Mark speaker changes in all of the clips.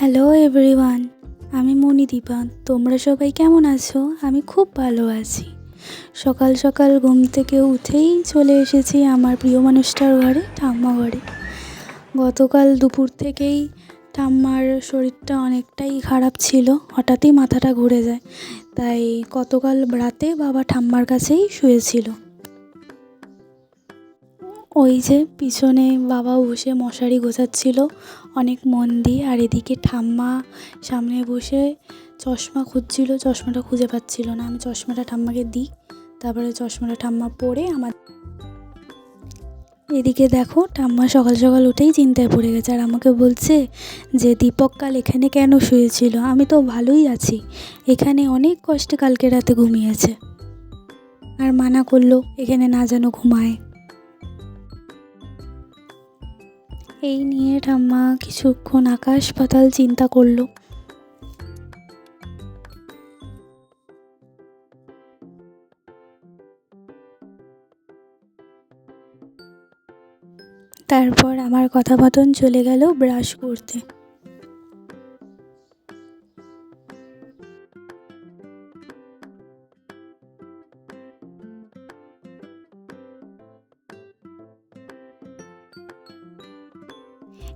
Speaker 1: Hello everyone আমি মণিদীপা। তোমরা সবাই কেমন আছো? আমি খুব ভালো আছি। সকাল সকাল ঘুম থেকে উঠেই চলে এসেছি আমার প্রিয় মানুষটার ঘরে ঠাম্মা ঘরে। গতকাল দুপুর থেকেই ঠাম্মার শরীরটা অনেকটাই খারাপ ছিল। হঠাৎই মাথাটা ঘুরে যায়। তাই গতকাল রাতে বাবা ঠাম্মার কাছেই শুয়েছিল। ওই যে পিছনে বাবা বসে মশারি গোছাচ্ছিল, অনেক মন দিয়ে। আর এদিকে ঠাম্মা সামনে বসে চশমা খুঁজছিল, চশমাটা খুঁজে পাচ্ছিল না। আমি চশমাটা ঠাম্মাকে দিই, তারপরে চশমাটা ঠাম্মা পরে আমার এদিকে দেখো, ঠাম্মা সকাল সকাল উঠেই চিন্তায় পড়ে গেছে। আর আমাকে বলছে যে, দীপক কাল এখানে কেন শুয়েছিল? আমি তো ভালোই আছি। এখানে অনেক কষ্টে কালকে রাতে ঘুমিয়েছে। আর মানা করল, এখানে না যেন ঘুমায়। এই নিয়ে ঠাম্মা কিছুক্ষণ আকাশ পাতাল চিন্তা করল। তারপর আমার কথা মতন চলে গেল ব্রাশ করতে।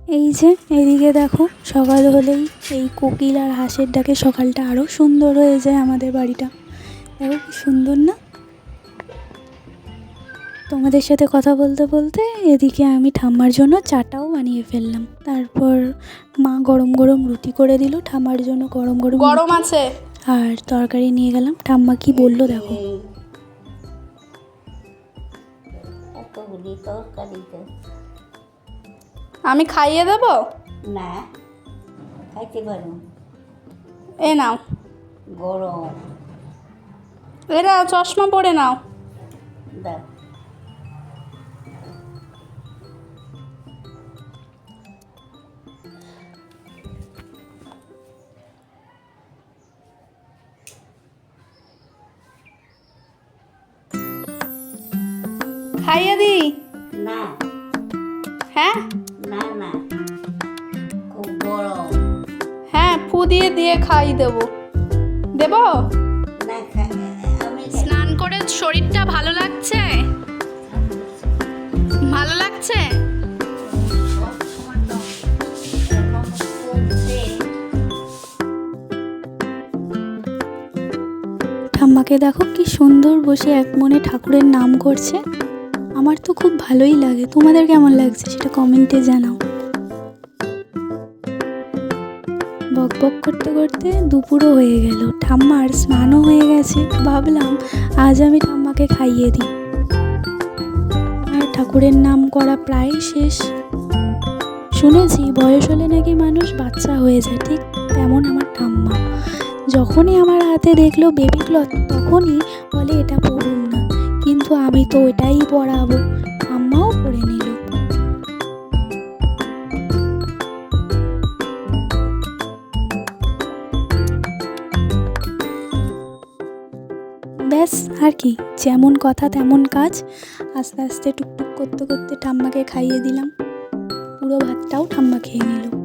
Speaker 1: এই যে এদিকে দেখো সকাল হলেই এই কোকিল আর হাঁসের ডাকে সকালটা আরও সুন্দর হয়ে যায় আমাদের বাড়িটা। দেখো কি সুন্দর না? তোমাদের সাথে কথা বলতে বলতে এদিকে আমি ঠাম্মার জন্য চাটাও বানিয়ে ফেললাম। তারপর মা গরম গরম রুটি করে দিল ঠাম্মার জন্য গরম গরম
Speaker 2: গরম আছে।
Speaker 1: আর তরকারি নিয়ে গেলাম। ঠাম্মা কি বলল দেখো।
Speaker 3: তরকারিতে
Speaker 2: আমি খাইয়ে দেব?
Speaker 3: না খাইতে পারো
Speaker 2: এ নাও।
Speaker 3: গরম।
Speaker 2: এরা চশমা পরে নাও।
Speaker 3: দাও।
Speaker 2: খাইয়ে দি
Speaker 3: না।
Speaker 2: হ্যাঁ? হ্যাঁ ফু দিয়ে দিয়ে খাই দেব। দেব?
Speaker 3: না খা- আমি
Speaker 2: স্নান করে শরীরটা ভালো লাগছে? ভালো লাগছে।
Speaker 1: ঠাম্মাকে দেখো কি সুন্দর বসে এক মনে ঠাকুরের নাম করছে। আমার তো খুব ভালোই লাগে। তোমাদের কেমন লাগছে সেটা কমেন্টে জানাও। বক বক করতে করতে দুপুরও হয়ে গেল। ঠাম্মার স্নানও হয়ে গেছে। ভাবলাম আজ আমি ঠাম্মাকে খাইয়ে দিই। আর ঠাকুরের নাম করা প্রায় শেষ। শুনেছি বয়স হলে নাকি মানুষ বাচ্চা হয়ে যায়। ঠিক তেমন আমার ঠাম্মা। যখনই আমার হাতে দেখল বেবি ক্লথ তখনই আমি তো ওটাই পরাবো আম্মাও পরে নিল। ব্যাস, আর কি, যেমন কথা তেমন কাজ। আস্তে আস্তে টুকটুক করতে করতে ঠাম্মাকে খাইয়ে দিলাম। পুরো ভাতটাও ঠাম্মা খেয়ে নিল।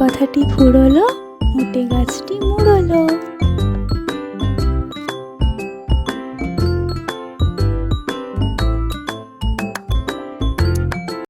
Speaker 1: কথাটি ফুরলো মোটে গাছটি মুড়লো।